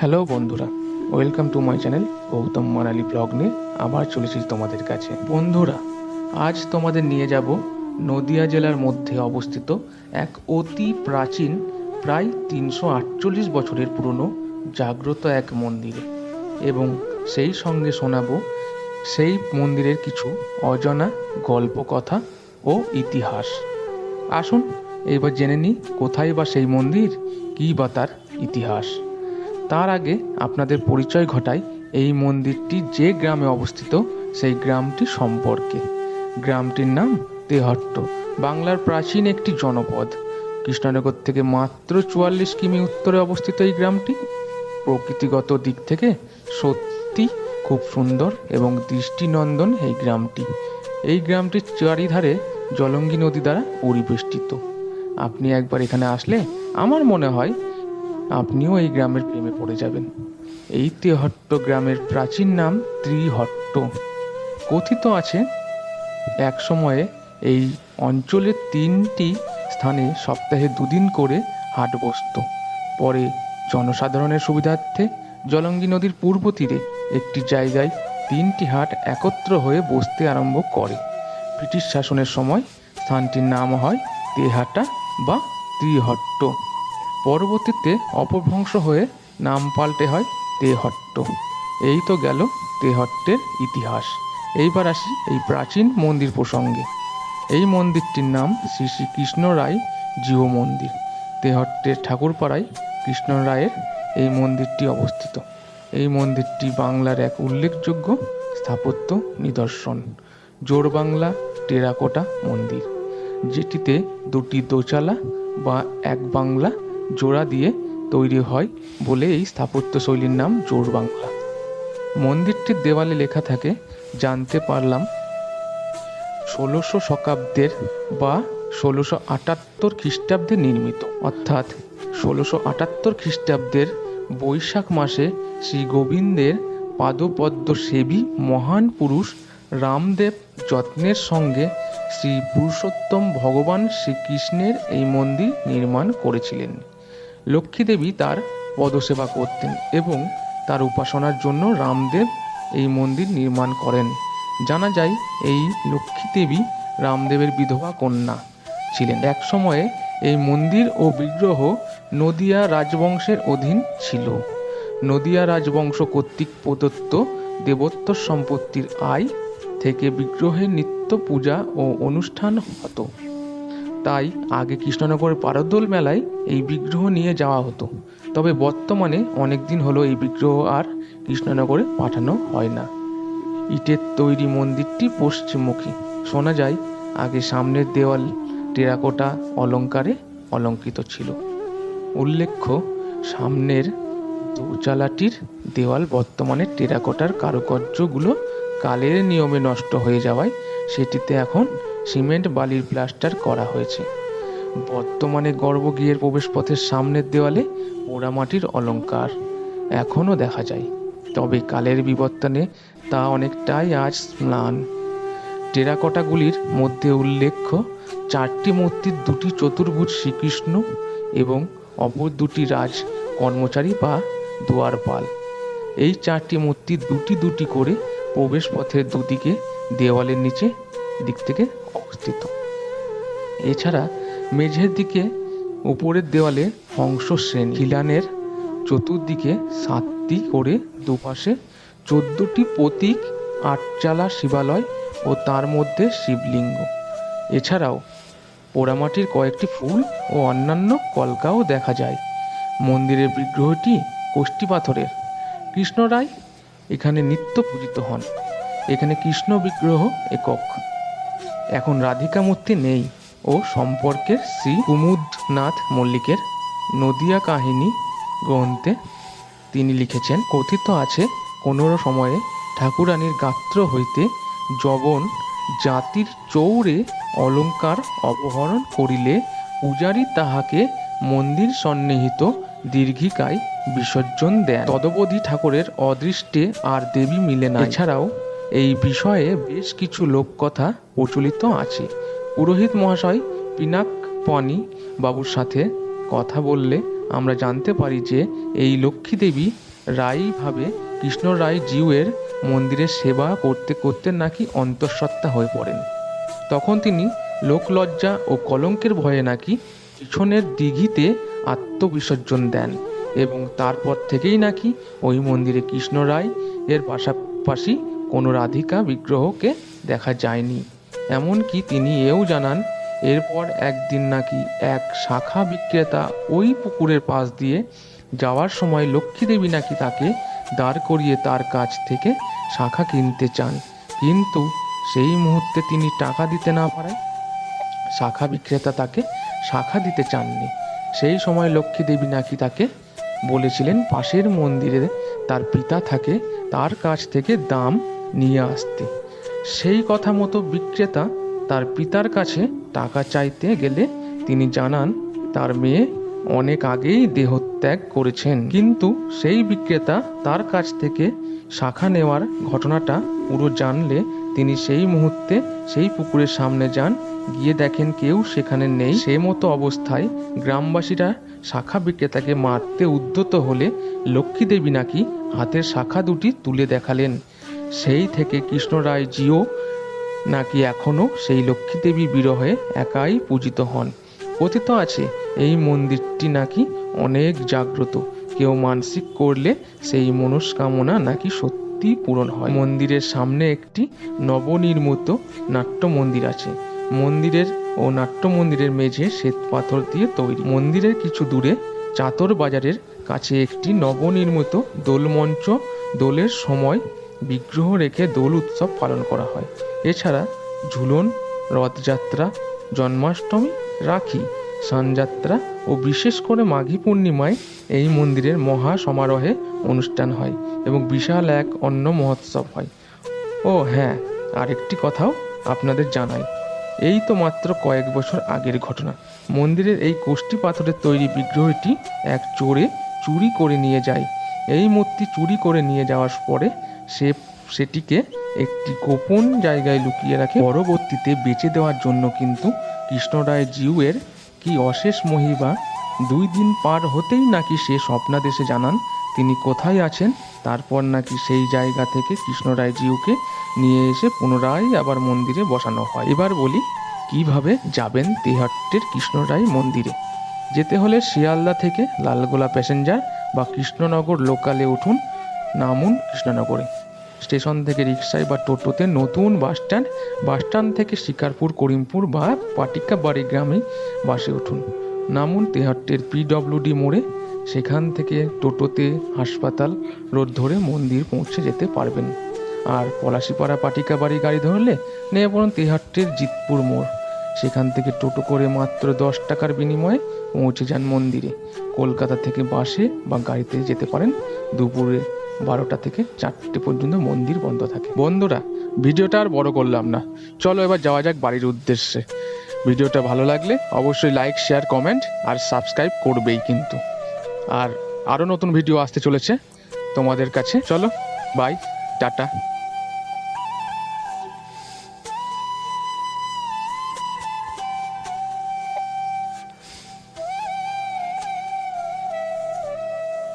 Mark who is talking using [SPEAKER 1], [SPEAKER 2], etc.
[SPEAKER 1] Hello বন্ধুরা, welcome to my channel Gautam Manali blog নিয়ে আবার চলেছি তোমাদের কাছে। বন্ধুরা, আজ তোমাদের নিয়ে যাব নদিয়া জেলার মধ্যে অবস্থিত এক অতি প্রাচীন, প্রায় তিনশো আটচল্লিশ বছরের পুরনো জাগ্রত এক মন্দিরে এবং সেই সঙ্গে শোনাবো সেই মন্দিরের কিছু অজানা গল্প কথা ও ইতিহাস। আসুন, এবার জেনে নিই কোথায় বা সেই মন্দির, কী বা তার ইতিহাস। তার আগে আপনাদের পরিচয় ঘটাই এই মন্দিরটি যে গ্রামে অবস্থিত, সেই গ্রামটি সম্পর্কে। গ্রামটির নাম তেহট্ট, বাংলার প্রাচীন একটি জনপদ। কৃষ্ণনগর থেকে মাত্র চুয়াল্লিশ কিমি উত্তরে অবস্থিত এই গ্রামটি। প্রকৃতিগত দিক থেকে সত্যি খুব সুন্দর এবং দৃষ্টিনন্দন এই গ্রামটি। এই গ্রামটির চারিধারে জলঙ্গি নদী দ্বারা পরিবেষ্টিত। আপনি একবার এখানে আসলে আমার মনে হয় আপনিও এই গ্রামের প্রেমে পড়ে যাবেন। এই তেহট্ট গ্রামের প্রাচীন নাম ত্রিহট্ট। কথিত আছে, এক সময়ে এই অঞ্চলের তিনটি স্থানে সপ্তাহে দুদিন করে হাট বসত। পরে জনসাধারণের সুবিধার্থে জলঙ্গি নদীর পূর্ব তীরে একটি জায়গায় তিনটি হাট একত্র হয়ে বসতে আরম্ভ করে। ব্রিটিশ শাসনের সময় স্থানটির নাম হয় তেহাটা বা ত্রিহট্ট। পরবর্তীতে অপভ্রংশ হয়ে নাম পাল্টে হয় তেহট্ট। এই তো গেল তেহট্টের ইতিহাস। এইবার আসি এই প্রাচীন মন্দির প্রসঙ্গে। এই মন্দিরটির নাম শ্রী শ্রী কৃষ্ণ রায় জীব মন্দির। তেহট্টের ঠাকুরপাড়ায় কৃষ্ণ রায়ের এই মন্দিরটি অবস্থিত। এই মন্দিরটি বাংলার এক উল্লেখযোগ্য স্থাপত্য নিদর্শন জোড়বাংলা টেরাকোটা মন্দির, যেটিতে দুটি দোচালা বা এক বাংলা জোড়া দিয়ে তৈরি হয় বলে এই স্থাপত্য শৈলীর নাম জোড় বাংলা। মন্দিরটির দেওয়ালে লেখা থাকে, জানতে পারলাম ষোলোশো শতাব্দের বা ষোলোশো আটাত্তর খ্রিস্টাব্দে নির্মিত। অর্থাৎ ষোলোশো আটাত্তর খ্রিস্টাব্দের বৈশাখ মাসে শ্রী গোবিন্দের পাদপদ্ম সেবী মহান পুরুষ রামদেব যত্নের সঙ্গে শ্রী পুরুষোত্তম ভগবান শ্রীকৃষ্ণের এই মন্দির নির্মাণ করেছিলেন। লক্ষ্মী দেবী তার পদসেবা করতেন এবং তার উপাসনার জন্য রামদেব এই মন্দির নির্মাণ করেন। জানা যায়, এই লক্ষ্মী দেবী রামদেবের বিধবা কন্যা ছিলেন। এক সময়ে এই মন্দির ও বিগ্রহ নদিয়া রাজবংশের অধীন ছিল। নদিয়া রাজবংশ কর্তৃক প্রদত্ত দেবত্ব সম্পত্তির আয় থেকে বিগ্রহের নিত্য পূজা ও অনুষ্ঠান হতো। তাই আগে কৃষ্ণনগরের পারদোল মেলায় এই বিগ্রহ নিয়ে যাওয়া হতো। তবে বর্তমানে অনেক দিন হলো এই বিগ্রহ আর কৃষ্ণনগরে পাঠানো হয় না। ইটের তৈরি মন্দিরটি পশ্চিমমুখী। শোনা যায়, আগে সামনের দেওয়াল টেরাকোটা অলঙ্কারে অলঙ্কৃত ছিল। উল্লেখ্য, সামনের দোচালাটির দেওয়াল বর্তমানে টেরাকোটার কারুকার্যগুলো কালের নিয়মে নষ্ট হয়ে যাওয়ায় সেটিতে এখন সিমেন্ট বালির প্লাস্টার করা হয়েছে। বর্তমানে গর্ভগৃহের প্রবেশপথের সামনের দেওয়ালে পোড়ামাটির অলঙ্কার এখনও দেখা যায়। তবে কালের বিবর্তনে তা অনেকটাই আজ ম্লান টেরাকোটাগুলির মধ্যে উল্লেখ্য, চারটি মূর্তির দুটি চতুর্ভুজ শ্রীকৃষ্ণ এবং অপর দুটি রাজ কর্মচারী বা দুয়ারপাল। এই চারটি মূর্তি দুটি দুটি করে প্রবেশ পথের দুদিকে দেওয়ালের নিচে দিক থেকে অবস্থিত। এছাড়া মেঝের দিকে উপরের দেওয়ালে অংশ শ্রেণি। খিলানের চতুর্দিকে সাতটি করে দুপাশে চোদ্দটি প্রতীক, আটচালা শিবালয় ও তার মধ্যে শিবলিঙ্গ। এছাড়াও পোড়ামাটির কয়েকটি ফুল ও অন্যান্য কলকাও দেখা যায়। মন্দিরের বিগ্রহটি কোষ্ঠী পাথরের। কৃষ্ণ রায় এখানে নিত্য পূজিত হন। এখানে কৃষ্ণ বিগ্রহ একক। এখন রাধিকা মূর্তি নেই ও সম্পর্কের শ্রী কুমুদনাথ মল্লিকের নদিয়া কাহিনী গ্রন্থে তিনি লিখেছেন, কথিত আছে কোনো সময়ে ঠাকুরানীর গাত্র হইতে যবন জাতির চৌরে অলঙ্কার অপহরণ করিলে পূজারী তাহাকে মন্দির সন্নিহিত দীর্ঘিকায় বিসর্জন দেন। তদবধি ঠাকুরের অদৃষ্টে আর দেবী মিলে না এছাড়াও এই বিষয়ে বেশ কিছু লোককথা প্রচলিত আছে। পুরোহিত মহাশয় পিনাক পনি বাবুর সাথে কথা বললে আমরা জানতে পারি যে এই লক্ষ্মী দেবী রাই ভাবে কৃষ্ণ রায় জিউয়ের মন্দিরের সেবা করতে করতে নাকি অন্তঃসত্ত্বা হয়ে পড়েন। তখন তিনি লোকলজ্জা ও কলঙ্কের ভয়ে নাকি পিছনের দিঘিতে আত্মবিসর্জন দেন এবং তারপর থেকেই নাকি ওই মন্দিরে কৃষ্ণ রায় এর পাশাপাশি কোনো রাধিকা বিগ্রহকে দেখা যায়নি। এমনকি তিনি এও জানান, এরপর একদিন নাকি এক শাখা বিক্রেতা ওই পুকুরের পাশ দিয়ে যাওয়ার সময় লক্ষ্মী দেবী নাকি তাকে দাঁড় করিয়ে তার কাছ থেকে শাখা কিনতে চান। কিন্তু সেই মুহূর্তে তিনি টাকা দিতে না পারায় শাখা বিক্রেতা তাকে শাখা দিতে চাননি। সেই সময় লক্ষ্মী দেবী নাকি তাকে বলেছিলেন, পাশের মন্দিরে তার পিতা থাকে, তার কাছ থেকে দাম নিয়ে আসতে। সেই কথা মতো বিক্রেতা তার পিতার কাছে টাকা চাইতে গেলে তিনি জানান, তার মেয়ে অনেক আগেই দেহত্যাগ করেছেন। কিন্তু সেই বিক্রেতা তার কাছ থেকে শাখা নেওয়ার ঘটনাটা পুরো জানলে তিনি সেই মুহূর্তে সেই পুকুরের সামনে যান, গিয়ে দেখেন কেউ সেখানে নেই। সে মতো অবস্থায় গ্রামবাসীরা শাখা বিক্রেতাকে মারতে উদ্যত হলে লক্ষ্মী দেবী নাকি হাতের শাখা দুটি তুলে দেখালেন। সেই থেকে কৃষ্ণ রায় জিও, নাকি এখনও সেই লক্ষ্মী দেবী বিরহে একাই পূজিত হন। কথিত আছে, এই মন্দিরটি নাকি অনেক জাগ্রত। কেউ মানসিক করলে সেই মনস্কামনা নাকি সত্যি পূরণ হয়। মন্দিরের সামনে একটি নবনির্মিত নাট্য মন্দির আছে। মন্দিরের ও নাট্য মন্দিরের মেঝে শ্বেত পাথর দিয়ে তৈরি। মন্দিরের কিছু দূরে চাতর বাজারের কাছে একটি নবনির্মিত দোলমঞ্চ দোলের সময় বিগ্রহ রেখে দোল উৎসব পালন করা হয়। এছাড়া ঝুলন, রথযাত্রা, জন্মাষ্টমী, রাখি, সানযাত্রা ও বিশেষ করে মাঘী পূর্ণিমায় এই মন্দিরের মহা সমারোহে অনুষ্ঠান হয় এবং বিশাল এক অন্ন মহোৎসব হয়। ও হ্যাঁ আরেকটি কথাও আপনাদের জানাই। এই তো মাত্র কয়েক বছর আগের ঘটনা। মন্দিরের এই কোষ্ঠী পাথরের তৈরি বিগ্রহটি এক চোরে চুরি করে নিয়ে যায়। এই মূর্তি চুরি করে নিয়ে যাওয়ার পরে সে, সেটিকে একটি গোপন জায়গায় লুকিয়ে রাখে। পরবর্তীতে বেচে দেওয়ার জন্য কিন্তু কৃষ্ণরায় জিউয়ের কি অশেষ মহিমা দুই দিন পার হতেই নাকি সে স্বপ্নাদেশে জানান তিনি কোথায় আছেন। তারপর নাকি সেই জায়গা থেকে কৃষ্ণরায় জিউকে নিয়ে এসে পুনরায় আবার মন্দিরে বসানো হয়। এবার বলি, কীভাবে যাবেন তেহাট্টের কৃষ্ণরায় মন্দিরে? যেতে হলে শিয়ালদা থেকে লালগোলা প্যাসেঞ্জার বা কৃষ্ণনগর লোকালে উঠুন, নামুন কৃষ্ণনগরে। স্টেশন থেকে রিক্সায় বা টোটোতে নতুন বাস স্ট্যান্ড বাস স্ট্যান্ড থেকে শিকারপুর, করিমপুর বা পাটিকা বাড়ি গ্রামে বাসে উঠুন। নামুন তেহাট্টের পিডব্লিউডি মোড়ে। সেখান থেকে টোটোতে হাসপাতাল রোড ধরে মন্দির পৌঁছে যেতে পারবেন। আর পলাশিপাড়া পাটিকা বাড়ি গাড়ি ধরলে নেমে পড়ুন তেহাট্টের জিতপুর মোড়। সেখান থেকে টোটো করে মাত্র দশ টাকার বিনিময়ে পৌঁছে যান মন্দিরে। কলকাতা থেকে বাসে বা গাড়িতে যেতে পারেন দুপুরে বারোটা থেকে চারটে পর্যন্ত মন্দির বন্ধ থাকে। বন্ধুরা, ভিডিওটা আর বড় করলাম না। চলো এবার যাওয়া যাক বাড়ির উদ্দেশ্যে। ভিডিওটা ভালো লাগলে অবশ্যই লাইক শেয়ার কমেন্ট আর সাবস্ক্রাইব করবেই কিন্তু। আর আরও নতুন ভিডিও আসতে চলেছে তোমাদের কাছে। চলো বাই টাটা।